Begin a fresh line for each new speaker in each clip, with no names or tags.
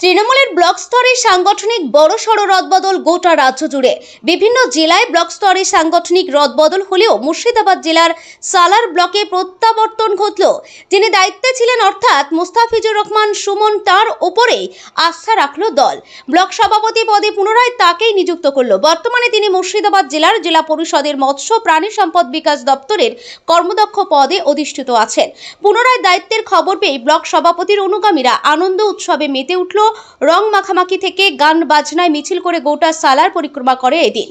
তৃণমূলের ব্লক স্তরে সাংগঠনিক বড়সড় রদবদল গোটা রাজ্য জুড়ে। বিভিন্ন জেলায় ব্লক স্তরে সাংগঠনিক রদবদল হলেও মুর্শিদাবাদ জেলার সালার ব্লকে প্রত্যাবর্তন ঘটল। যিনি দায়িত্বে ছিলেন অর্থাৎ মুস্তাফিজুর রহমান সুমন তার ওপরেই আস্থা রাখল দল। ব্লক সভাপতি পদে পুনরায় তাকেই নিযুক্ত করল। বর্তমানে তিনি মুর্শিদাবাদ জেলার জেলা পরিষদের মৎস্য প্রাণী সম্পদ বিকাশ দপ্তরের কর্মদক্ষ পদে অধিষ্ঠিত আছেন। পুনরায় দায়িত্বের খবর পেয়ে ব্লক সভাপতির অনুগামীরা আনন্দ উৎসবে মেতে উঠল। রং মাখামাখি থেকে গান বাজনায় মিছিল করে গোটা সালার পরিক্রমা করে এদিন।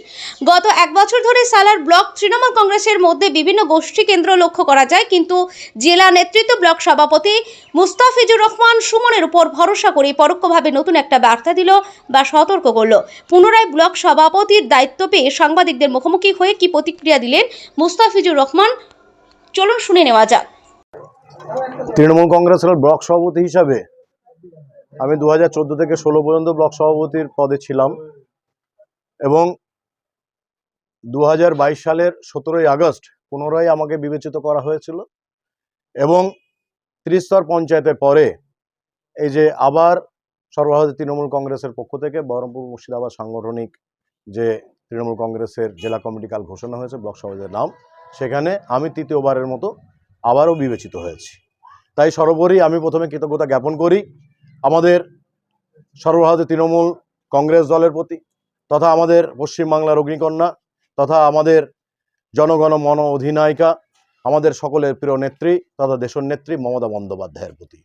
গত এক বছর ধরে সালার ব্লক তৃণমূল কংগ্রেসের মধ্যে বিভিন্ন গোষ্ঠী কেন্দ্র লক্ষ্য করা যায়, কিন্তু জেলা নেতৃত্ব ব্লক সভাপতি মুস্তাফিজুর রহমান সুমনের উপর ভরসা করে পরোক্ষভাবে নতুন একটা বার্তা দিল বা সতর্ক করল। পুনরায় ব্লক সভাপতির দায়িত্ব পেয়ে সাংবাদিকদের মুখোমুখি হয়ে কি প্রতিক্রিয়া দিলেন মুস্তাফিজুর রহমান? চলুন শুনে নেওয়া যাক।
তৃণমূল কংগ্রেসের ব্লক সভাপতি হিসাবে আমি দু হাজার চোদ্দ থেকে ষোলো পর্যন্ত ব্লক সভাপতির পদে ছিলাম এবং দু হাজার বাইশ সালের সতেরোই আগস্ট পুনরায় আমাকে বিবেচিত করা হয়েছিল এবং ত্রিস্তর পঞ্চায়েতের পরে এই যে আবার সর্বভারতীয় তৃণমূল কংগ্রেসের পক্ষ থেকে বহরমপুর মুর্শিদাবাদ সাংগঠনিক যে তৃণমূল কংগ্রেসের জেলা কমিটি কাল ঘোষণা হয়েছে, ব্লক সভাপতির নাম, সেখানে আমি তৃতীয়বারের মতো আবারও বিবেচিত হয়েছি। তাই সর্বোপরি আমি প্রথমে কৃতজ্ঞতা জ্ঞাপন করি আমাদের সর্বভারতীয় তৃণমূল কংগ্রেস দলের প্রতি, তথা আমাদের পশ্চিমবাংলার অগ্নিকন্যা, তথা আমাদের জনগণ মন অধিনায়িকা, আমাদের সকলের প্রিয় নেত্রী, তথা দেশের নেত্রী মমতা বন্দ্যোপাধ্যায়ের প্রতি।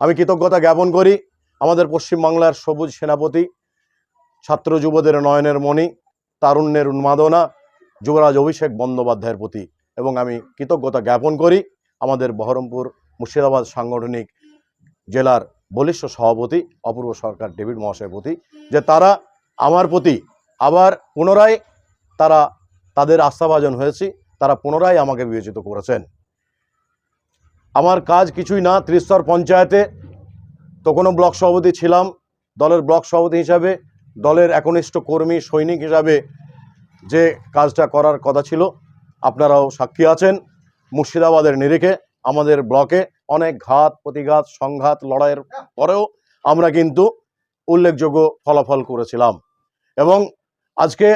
আমি কৃতজ্ঞতা জ্ঞাপন করি আমাদের পশ্চিমবাংলার সবুজ সেনাপতি, ছাত্র যুবদের নয়নের মণি, তারুণ্যের উন্মাদনা, যুবরাজ অভিষেক বন্দ্যোপাধ্যায়ের প্রতি। এবং আমি কৃতজ্ঞতা জ্ঞাপন করি আমাদের বহরমপুর মুর্শিদাবাদ সাংগঠনিক জেলার বলিষ্ঠ সভাপতি, অপূর্ব সরকার ডেভিড মহাশয়ের প্রতি, যে তারা আমার প্রতি আবার পুনরায় তারা তাদের আস্থাভাজন হয়েছি, তারা পুনরায় আমাকে বিবেচিত করেছেন। আমার কাজ কিছুই না, ত্রিস্তর পঞ্চায়েতে তখনও ব্লক সভাপতি ছিলাম, দলের ব্লক সভাপতি হিসাবে, দলের একনিষ্ঠ কর্মী, সৈনিক হিসাবে যে কাজটা করার কথা ছিল, আপনারাও সাক্ষী আছেন, মুর্শিদাবাদের নিরিখে, আমাদের ব্লকে অনেক ঘাত, প্রতিঘাত, সংঘাত লড়াইয়ের পরেও আমরা কিন্তু উল্লেখযোগ্য ফলাফল করেছিলাম। এবং আজকে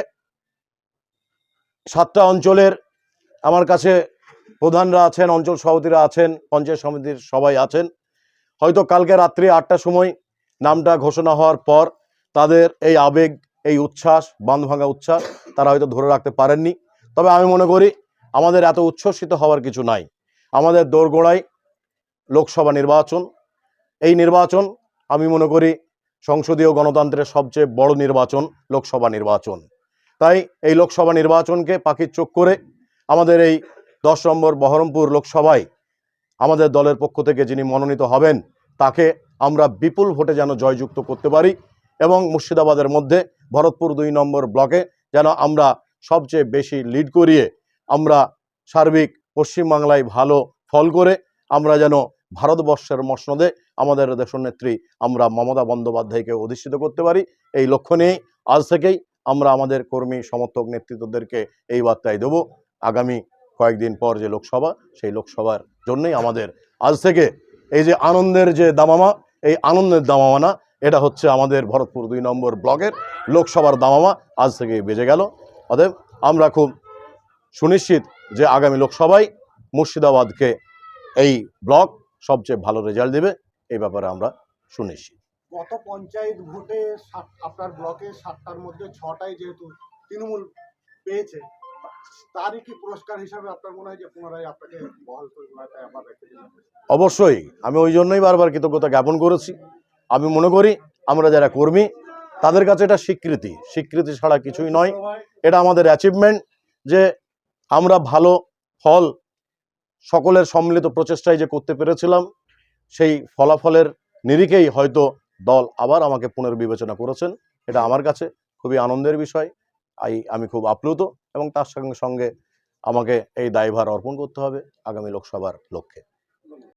সাতটা অঞ্চলের আমার কাছে প্রধানরা আছেন, অঞ্চল সভাপতিরা আছেন, পঞ্চায়েত সমিতির সবাই আছেন। হয়তো কালকে রাত্রি আটটার সময় নামটা ঘোষণা হওয়ার পর তাদের এই আবেগ, এই উচ্ছ্বাস, বাঁধভাঙা উচ্ছ্বাস তারা হয়তো ধরে রাখতে পারেননি। তবে আমি মনে করি আমাদের এত উচ্ছ্বসিত হওয়ার কিছু নাই। আমাদের দোরগোড়ায় লোকসভা নির্বাচন। এই নির্বাচন আমি মনে করি সংসদীয় গণতন্ত্রের সবচেয়ে বড় নির্বাচন, লোকসভা নির্বাচন। তাই এই লোকসভা নির্বাচনকে পাখির চোখ করে আমাদের এই দশ নম্বর বহরমপুর লোকসভায় আমাদের দলের পক্ষ থেকে যিনি মনোনীত হবেন, তাকে আমরা বিপুল ভোটে যেন জয়যুক্ত করতে পারি এবং মুর্শিদাবাদের মধ্যে ভরতপুর দুই নম্বর ব্লকে যেন আমরা সবচেয়ে বেশি লিড করিয়ে আমরা সার্বিক পশ্চিমবাংলায় ভালো ফল করে আমরা যেন ভারতবর্ষের মসনদে আমাদের দেশনেত্রী আমরা মমতা বন্দ্যোপাধ্যায়কে অধিষ্ঠিত করতে পারি। এই লক্ষ্য নিয়েই আজ থেকেই আমরা আমাদের কর্মী সমর্থক নেতৃত্বদেরকে এই বার্তায় দেবো। আগামী কয়েকদিন পর যে লোকসভা, সেই লোকসভার জন্যই আমাদের আজ থেকে এই যে আনন্দের যে দামামা, এই আনন্দের দামামা না এটা হচ্ছে আমাদের ভরতপুর দুই নম্বর ব্লকের লোকসভার দামামা আজ থেকে বেজে গেল। অতএব আমরা খুব সুনিশ্চিত যে আগামী লোকসভায় মুর্শিদাবাদকে এই ব্লক সবচেয়ে ভালো রেজাল্ট দেবে এই ব্যাপারে আমরা শুনেছি
গত পঞ্চায়েত ভোটে সাত- আপনার ব্লকে সাতটার মধ্যে ছটাই যেহেতু তৃণমূল পেয়েছে তারই কি পুরস্কার হিসাবে আপনার মনে হয় যে পুনরায় আপনাকে বহাল
অবশ্যই আমি ওই জন্যই বারবার কৃতজ্ঞতা জ্ঞাপন করেছি। আমি মনে করি আমরা যারা কর্মী তাদের কাছে এটা স্বীকৃতি। স্বীকৃতি ছাড়া কিছুই নয়। এটা আমাদের অ্যাচিভমেন্ট যে আমরা ভালো ফল সকলের সম্মিলিত প্রচেষ্টায় যে করতে পেরেছিলাম, সেই ফলাফলের নিরিখেই হয়তো দল আবার আমাকে পুনর্বিবেচনা করেছেন। এটা আমার কাছে খুবই আনন্দের বিষয়। আই, আমি খুব আপ্লুত এবং তার সঙ্গে সঙ্গে আমাকে এই দায়ভার অর্পণ করতে হবে আগামী লোকসভার লক্ষ্যে।